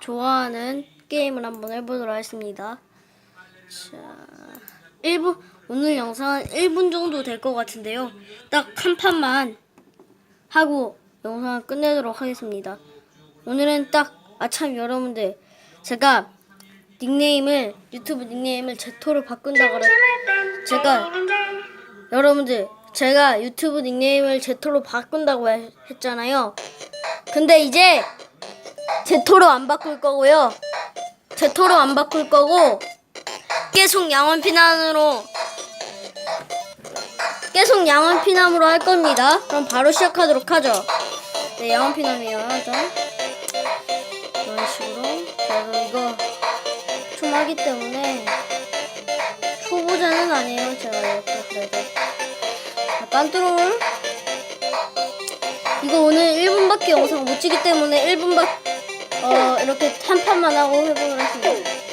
좋아하는 게임을 한번 해보도록 하겠습니다. 자, 1분, 오늘 영상은 1분 정도 될 것 같은데요. 딱 한 판만 하고 영상을 끝내도록 하겠습니다. 오늘은 딱, 아참 여러분들, 제가 닉네임을, 유튜브 닉네임을 제토로 바꾼다고 그랬, 제가, 여러분들, 제가 유튜브 닉네임을 제토로 바꾼다고 해- 했잖아요. 근데 이제 제토로 안 바꿀 거고요. 제토로 안 바꿀 거고 계속 양원 피난으로 계속 양원 피남으로 할 겁니다. 그럼 바로 시작하도록 하죠. 네, 양원 피남이에요. 자, 이런 식으로. 그래도 이거 좀 하기 때문에 초보자는 아니에요. 제가 이렇게 그래도. 자, 빤뚜롤. 이거 오늘 1분밖에 영상 못 찍기 때문에 1분밖 어 이렇게 한 판만 하고 해보도록 하겠습